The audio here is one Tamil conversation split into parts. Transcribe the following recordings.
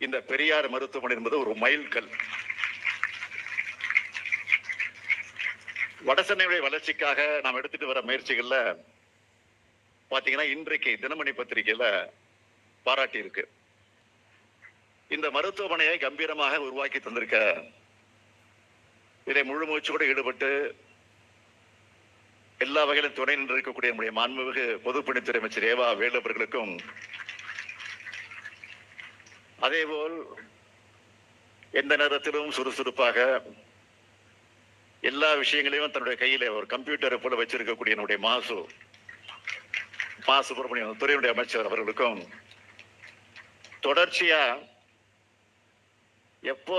இந்த பெரியார் மருத்துவமனை என்பது ஒரு மைல்கல் வடசென்னையுடைய வளர்ச்சிக்காக நாம் எடுத்துட்டு வர முயற்சிகள்ல பாத்தீங்கன்னா இன்றைக்கு தினமணி பத்திரிகையில பாராட்டி இருக்கு. இந்த மருத்துவமனையை கம்பீரமாக உருவாக்கி தந்திருக்க இதை முழு மூச்சோடு ஈடுபட்டு எல்லா வகையிலும் துணை நின்று இருக்கக்கூடிய நம்முடைய மாண்புமிகு பொதுப்பணித்துறை அமைச்சர் ஏவா வேலு அவர்களுக்கும் அதேபோல் எந்த நேரத்திலும் சுறுசுறுப்பாக எல்லா விஷயங்களையும் தன்னுடைய கையில ஒரு கம்ப்யூட்டரை போல வச்சிருக்கக்கூடிய என்னுடைய மாசு மா சுப்பிரமணியம் துறையினுடைய அமைச்சர் அவர்களுக்கும் தொடர்ச்சியா எப்போ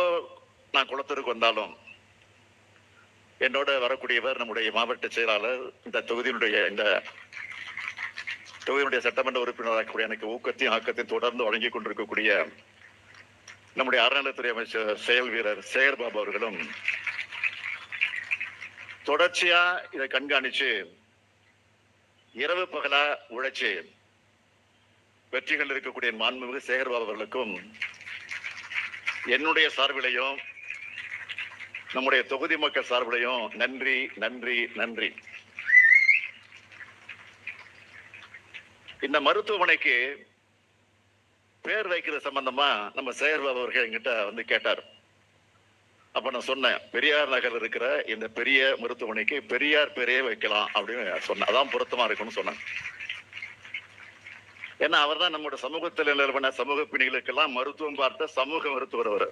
நான் குளத்தூருக்கு வந்தாலும் என்னோட வரக்கூடியவர் நம்முடைய மாவட்ட செயலாளர் இந்த தொகுதியினுடைய இந்த தொகுதியினுடைய சட்டமன்ற உறுப்பினராக எனக்கு ஊக்கத்தையும் ஆக்கத்தையும் தொடர்ந்து வழங்கி கொண்டிருக்கக்கூடிய நம்முடைய அறநிலைத்துறை அமைச்சர் செயல் வீரர் சேகர் பாபு அவர்களும் தொடர்ச்சியா இதை கண்காணிச்சு இரவு பகலா உழைச்சு வெற்றிகள் இருக்கக்கூடிய மாண்புமிகு சேகர் பாபு அவர்களுக்கும் என்னுடைய சார்பிலையும் நம்முடைய தொகுதி மக்கள் சார்பிலையும் நன்றி நன்றி நன்றி. இந்த மருத்துவமனைக்கு பேர் வைக்கிறது சம்பந்தமா நம்ம சேகர்பாபு அவர்கள் என்கிட்ட வந்து கேட்டார். அப்ப நான் சொன்னேன் பெரியார் நகர் இருக்கிற இந்த பெரிய மருத்துவமனைக்கு பெரியார் பெரிய வைக்கலாம் அப்படின்னு சொன்னேன். அதான் பொருத்தமா இருக்கும்னு சொன்னேன். ஏன்னா அவர் தான் நம்மளோட சமூகத்தில் நிலவன சமூக பிணிகளுக்கெல்லாம் மருத்துவம் பார்த்த சமூக மருத்துவர் அவர்.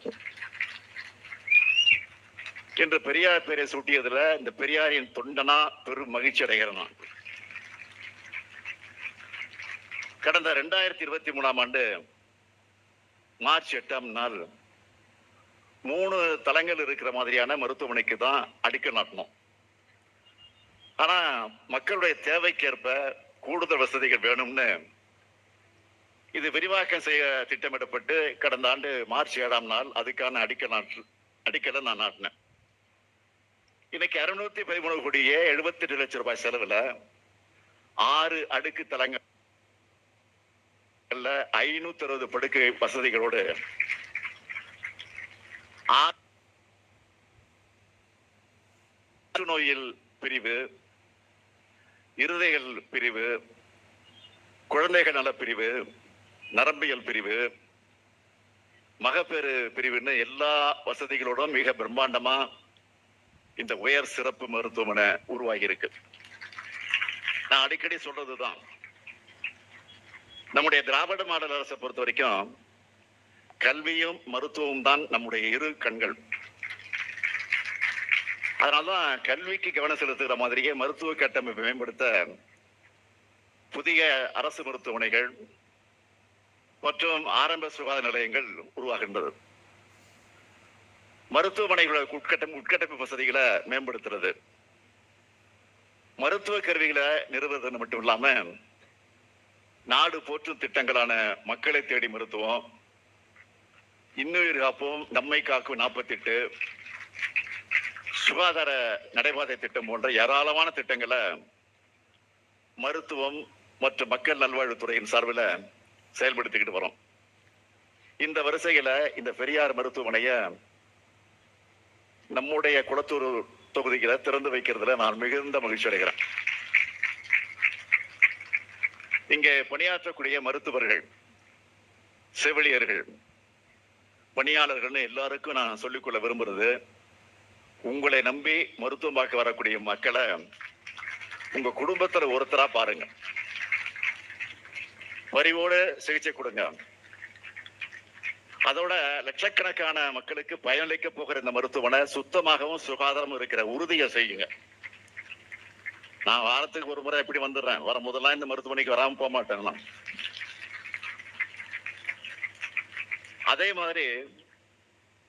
என்று பெரியார் பேரை சூட்டியதுல இந்த பெரியாரின் தொண்டனா பெரும் மகிழ்ச்சி அடைகிறனா கடந்த ரெண்டாயிரத்தி இருபத்தி மூணாம் ஆண்டு மார்ச் எட்டாம் நாள் மூணு தளங்கள் இருக்கிற மாதிரியான மருத்துவமனைக்கு தான் அடிக்கல் நாட்டணும். ஆனா மக்களுடைய தேவைக்கேற்ப கூடுதல் வசதிகள் வேணும்னு இது விரிவாக்கம் செய்ய திட்டமிடப்பட்டு கடந்த ஆண்டு மார்ச் ஏழாம் நாள் அதுக்கான அடிக்கல் நாட்டு அடிக்கலை நான் நாட்டினேன். இன்னைக்கு அறுநூத்தி பதிமூணு கோடியே எழுபத்தி எட்டு லட்சம் ரூபாய் செலவுல ஆறு அடுக்கு தலங்கள் ஐநூத்தி அறுபது படுக்கை வசதிகளோடு நோயில் பிரிவு இருதயல் பிரிவு குழந்தைகள் நல பிரிவு நரம்பியல் பிரிவு மகப்பேறு பிரிவுன்னு எல்லா வசதிகளோடும் மிக பிரம்மாண்டமா இந்த உயர் சிறப்பு மருத்துவமனை உருவாகி இருக்கு நான் அடிக்கடி சொல்றதுதான். நம்முடைய திராவிட மாடல் அரசை பொறுத்த வரைக்கும் கல்வியும் மருத்துவமும் தான் நம்முடைய இரு கண்கள். அதனால்தான் கல்விக்கு கவனம் செலுத்துகிற மாதிரியே மருத்துவ கட்டமைப்பை மேம்படுத்த புதிய அரசு மருத்துவமனைகள் மற்றும் ஆரம்ப சுகாதார நிலையங்கள் உருவாகின்றது. மருத்துவமனைகளோட உட்கட்டம் உட்கட்டமைப்பு வசதிகளை மேம்படுத்துறது. மருத்துவ கருவிகளை நிறுவுறதுன்னு மட்டும் இல்லாம நாடு போற்றும் திட்டங்களான மக்களை தேடி மருத்துவம் இன்னுயிர் காப்போம் நம்மை காக்கும் நாற்பத்தெட்டு சுகாதார நடைபாதை திட்டம் போன்ற ஏராளமான திட்டங்களை மருத்துவம் மற்றும் மக்கள் நல்வாழ்வுத்துறையின் சார்பில் செயல்படுத்திக்கிட்டு வரோம். இந்த வரிசையில் இந்த பெரியார் மருத்துவமனைய நம்முடைய குளத்தூர் தொகுதிகளை திறந்து வைக்கிறதுல நான் மிகுந்த மகிழ்ச்சி அடைகிறேன் இங்கே பணியாற்றக்கூடிய மருத்துவர்கள் செவிலியர்கள் பணியாளர்கள்னு எல்லாருக்கும் நான் சொல்லிக்கொள்ள விரும்புறது உங்களை நம்பி மருத்துவம் பார்க்க வரக்கூடிய மக்களை உங்க குடும்பத்துல ஒருத்தரா பாருங்க. பரிவோடு சிகிச்சை கொடுங்க. அதோட லட்சக்கணக்கான மக்களுக்கு பயனளிக்க போகிற இந்த மருத்துவமனை சுத்தமாகவும் சுகாதாரமும் இருக்கிற உறுதியை செய்யுங்க. நான் வாரத்துக்கு ஒரு முறை எப்படி வந்துடுறேன்? வர முதல்லாம் இந்த மருத்துவமனைக்கு வராம போக மாட்டேன் நான் அதே மாதிரி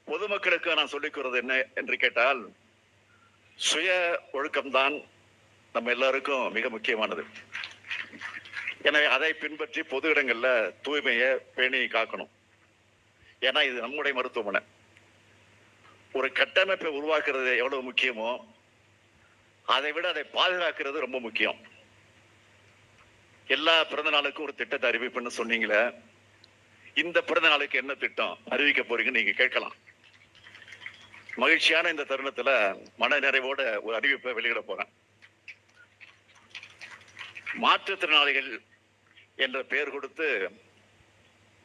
பொதுமக்களுக்கு நான் சொல்லிக்கிறது என்ன என்று கேட்டால் சுய ஒழுக்கம்தான் நம்ம எல்லாருக்கும் மிக முக்கியமானது. எனவே அதை பின்பற்றி பொது இடங்கள்ல தூய்மையை பேணி காக்கணும். ஏன்னா இது நம்முடைய மருத்துவமனை. ஒரு கட்டமைப்பை உருவாக்குறது எவ்வளவு முக்கியமோ அதை விட அதை பாதுகாக்கிறது ரொம்ப முக்கியம். எல்லா பிறந்த நாளுக்கும் ஒரு திட்டத்தை அறிவிப்புன்னு சொன்னீங்களே இந்த பிறந்த நாளுக்கு என்ன திட்டம் அறிவிக்க போறீங்கன்னு நீங்க கேட்கலாம். மகிழ்ச்சியான இந்த தருணத்துல மன நிறைவோட ஒரு அறிவிப்பை வெளியிட போறேன். மாற்றுத்திறனாளிகள் என்ற பெயர் கொடுத்து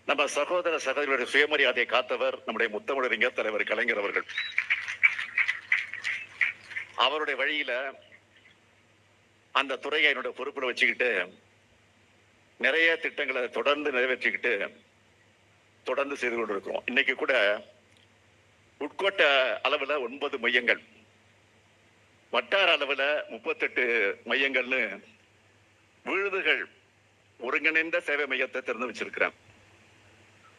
நம்ம சகோதர சகோதரியுடைய சுயமரியாதையை காத்தவர் நம்முடைய முத்தமிழறிஞர் தலைவர் கலைஞர் அவர்கள். அவருடைய வழியில அந்த துறையை என்னுடைய பொறுப்பில் வச்சுக்கிட்டு நிறைய திட்டங்களை தொடர்ந்து நிறைவேற்றிக்கிட்டு தொடர்ந்து செய்து கொண்டிருக்கிறோம். இன்னைக்கு கூட உட்கோட்ட அளவில் ஒன்பது மையங்கள். வட்டார அளவில் முப்பத்தெட்டு மையங்கள்னு விழுதுகள் ஒருங்கிணைந்த சேவை மையத்தை திறந்து வச்சிருக்கிறேன்.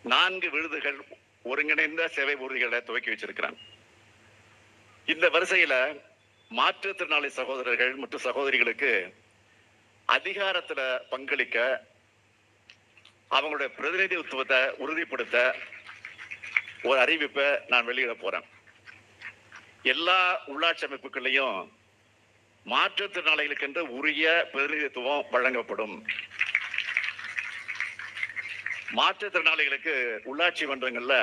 நான்கு விழுதுகள் ஒருங்கிணைந்த சேவை ஊர்திகளை துவக்கி வச்சிருக்கிறேன். இந்த வரிசையில மாற்றுத்திறனாளி சகோதரர்கள் மற்றும் சகோதரிகளுக்கு அதிகாரத்துல பங்களிக்க அவங்களுடைய பிரதிநிதித்துவத்தை உறுதிப்படுத்த ஒரு அறிவிப்பை நான் வெளியிட போறேன். எல்லா உள்ளாட்சி அமைப்புகளையும் மாற்றுத்திறனாளிகளுக்கென்று உரிய பிரதிநிதித்துவம் வழங்கப்படும். மாற்றுத்திறனாளிகளுக்கு உள்ளாட்சி மன்றங்கள்ல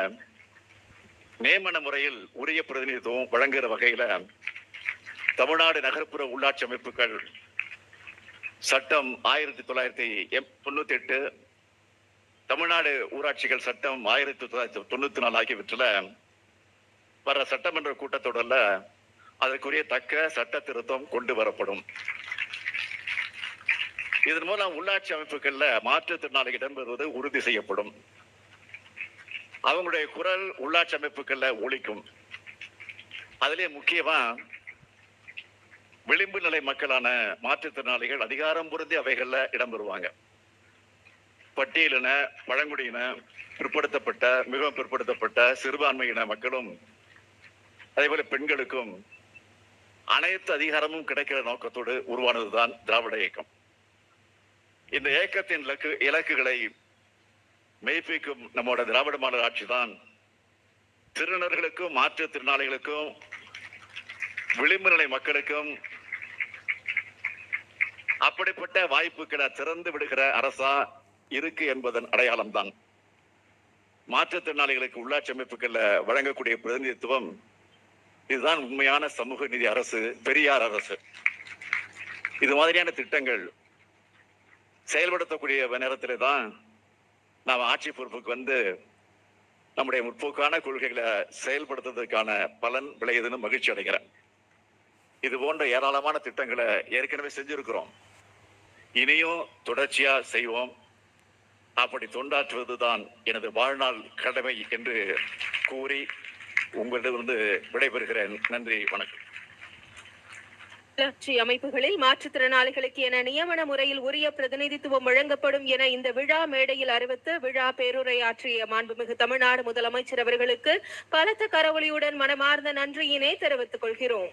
நியமன முறையில் உரிய பிரதிநிதித்துவம் வழங்குகிற வகையில தமிழ்நாடு நகர்ப்புற உள்ளாட்சி அமைப்புகள் சட்டம் ஆயிரத்தி தொள்ளாயிரத்தி எம்- தொண்ணூத்தி எட்டு தமிழ்நாடு ஊராட்சிகள் சட்டம் ஆயிரத்தி தொள்ளாயிரத்தி தொண்ணூத்தி நாலு ஆகியவற்றில் வர சட்டமன்ற கூட்டத்தொடர்ல அதற்குரிய தக்க சட்ட திருத்தம் கொண்டு வரப்படும். இதன் மூலம் உள்ளாட்சி அமைப்புகள்ல மாற்றுத்திறனாளிகள் இடம்பெறுவது உறுதி செய்யப்படும். அவங்களுடைய குரல் உள்ளாட்சி அமைப்புகள்ல ஒழிக்கும் அதிலே முக்கியமா விளிம்பு நிலை மக்களான மாற்றுத்திறனாளிகள் அதிகாரம் பொருந்தி அவைகள்ல இடம்பெறுவாங்க. பட்டியலின பழங்குடியின பிற்படுத்தப்பட்ட மிகவும் பிற்படுத்தப்பட்ட சிறுபான்மையின மக்களும் அதே போல பெண்களுக்கும் அனைத்து அதிகாரமும் கிடைக்கிற நோக்கத்தோடு உருவானதுதான் திராவிட இயக்கம். இந்த இயக்கத்தின் இலக்கு இலக்குகளை மெய்ப்பிக்கும் நம்மோட திராவிட மாடல் ஆட்சி தான் திருநர்களுக்கும் மாற்றுத்திறனாளிகளுக்கும் விளிம்பு நிலை மக்களுக்கும் அப்படிப்பட்ட வாய்ப்புகளை திறந்து விடுகிற அரசா இருக்கு என்பதன் அடையாளம் தான் மாற்றுத்திறனாளிகளுக்கு உள்ளாட்சி அமைப்புகள்ல வழங்கக்கூடிய பிரதிநிதித்துவம் இதுதான் உண்மையான சமூக நீதி அரசு பெரியார் அரசு. இது மாதிரியான திட்டங்கள் செயல்படுத்தக்கூடிய நேரத்தில் தான் நாம் ஆட்சி பொறுப்புக்கு வந்து நம்முடைய முற்போக்கான கொள்கைகளை செயல்படுத்துறதுக்கான பலன் விளையுதுன்னு மகிழ்ச்சி அடைகிறேன். இது போன்ற ஏராளமான திட்டங்களை ஏற்கனவே செஞ்சிருக்கிறோம். இனியும் தொடர்ச்சியா செய்வோம். அப்படி தொண்டாற்றுவதுதான் எனது வாழ்நாள் கடமை என்று கூறி உங்களிடமிருந்து விடைபெறுகிறேன். நன்றி வணக்கம். உள்ளாட்சி அமைப்புகளில் மாற்றுத்திறனாளிகளுக்கு என நியமன முறையில் உரிய பிரதிநிதித்துவம் வழங்கப்படும் என இந்த விழா மேடையில் அறிவித்து விழா பேருரையாற்றிய மாண்புமிகு தமிழ்நாடு முதலமைச்சர் அவர்களுக்கு பலத்த கரவொலியுடன் மனமார்ந்த நன்றியினை தெரிவித்துக் கொள்கிறோம்.